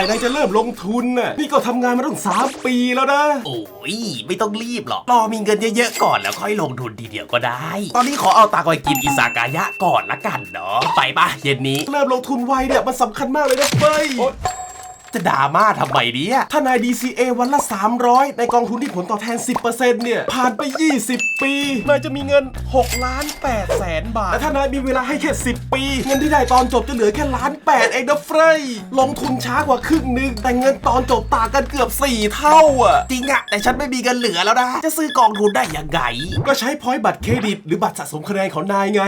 ร่นายจะเริ่มลงทุนน่ะนี่ก็ทำงานมาตั้งสามปีแล้วนะ โอ้ยไม่ต้องรีบหรอกรอมีเงินเยอะๆก่อนแล้วค่อยลงทุนทีเดียวก็ได้ ตอนนี้ขอเอาตังค์ไปกินอิซากายะก่อนละกันเนาะไปปะเย็นนี้ เริ่มลงทุนไวเนี่ยมันสำคัญมากเลยนะเฟ้ย จะดราม่าทำไมเนี่ยถ้านาย DCA วันละ 300 ในกองทุนที่ผลตอบแทน 10%เนี่ย ผ่านไป 20 ปีนายจะมีเงิน6ล้าน8แสนบาท และถ้านายมีเวลาให้แค่ 10 ปี เงินที่ได้ตอนจบจะเหลือแค่ล้าน8เองนะเฟรยลงทุนช้ากว่าครึ่งหนึง แต่เงินตอนจบต่างกันเกือบ 4 เท่าอะ จริงอะแต่ฉันไม่มีเงินเหลือแล้วนะ จะซื้อกองทุนได้ยังไง ก็ใช้พอยต์บัตรเครดิต หรือบัตรสะสมคะแนนของนายไง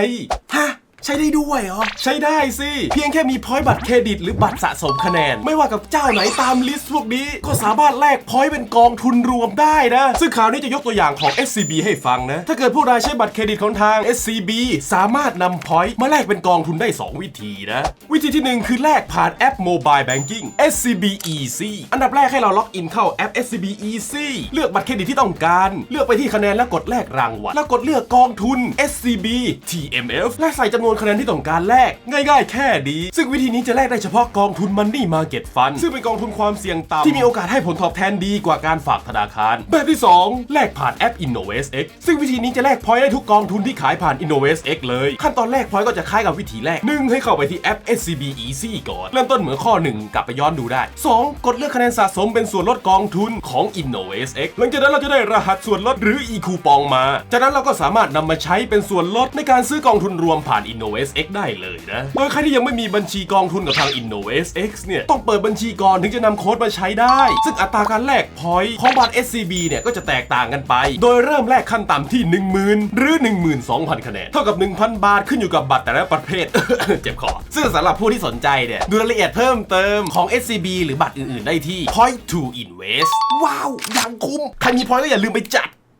ฮะ ใช้ได้ด้วยเหรอ ใช้ได้สิ เพียงแค่มีพอยต์บัตรเครดิตหรือบัตรสะสมคะแนน ไม่ว่ากับเจ้าไหนตามลิสต์พวกนี้ ก็สามารถแลกพอยต์เป็นกองทุนรวมได้นะ ซึ่งคราวนี้จะยกตัวอย่างของ SCB ให้ฟังนะ ถ้าเกิดผู้นายใช้บัตรเครดิตของทาง SCB สามารถนำพอยต์มาแลกเป็นกองทุนได้ 2 วิธีนะ วิธีที่ 1 คือแลกผ่านแอป Mobile Banking SCB Easy อันดับแรกให้เราล็อกอินเข้าแอป SCB Easy เลือกบัตรเครดิตที่ต้องการ เลือกไปที่คะแนนแล้วกดแลกรางวัลแล้วกดเลือกกองทุน SCB TMF และใส่จำนวนคะแนนที่ต้องการแลกง่ายๆ แค่ดี ซึ่งวิธีนี้จะแลกได้เฉพาะกองทุน Money Market Fund ซึ่งเป็นกองทุนความเสี่ยงต่ำที่มีโอกาสให้ผลตอบแทนดีกว่าการฝากธนาคาร แบบที่ 2 แลกผ่านแอป InnovestX ซึ่งวิธีนี้จะแลกพอยต์ได้ทุกกองทุนที่ขายผ่าน InnovestX เลย ขั้นตอนแรกพอยต์ก็จะคล้ายกับวิธีแรก1ให้เข้าไปที่แอป SCB Easy ก่อนเริ่มต้นเหมือนข้อ 1 กลับไปย้อนดูได้ 2 กดเลือกคะแนนสะสมเป็นส่วนลดกองทุนของ InnovestX หลังจากนั้นเราจะได้รหัสส่วนลดหรือ e คูปองมา จากนั้นเราก็สามารถนำมาใช้เป็นส่วนลดในการซื้อกองทุนรวมผ่าน InnovSX ได้เลยนะ โดยใครที่ยังไม่มีบัญชีกองทุนกับทาง InnovSX เนี่ย ต้องเปิดบัญชีก่อนถึงจะนำโค้ดมาใช้ได้ ซึ่งอัตราการแลกพอยต์ของบัตร SCB เนี่ยก็จะแตกต่างกันไป โดยเริ่มแลกขั้นต่ำที่ 10,000 หรือ 12,000 คะแนน เท่ากับ 1,000 บาทขึ้นอยู่กับบัตรแต่ละประเภท เจ็บคอ ซึ่งสำหรับผู้ที่สนใจเนี่ย ดูรายละเอียดเพิ่มเติมของ SCB หรือบัตรอื่นๆ ได้ที่ Point to Invest ว้าวย่างคุ้ม ใครมีพอยต์ก็อย่าลืมไปจัด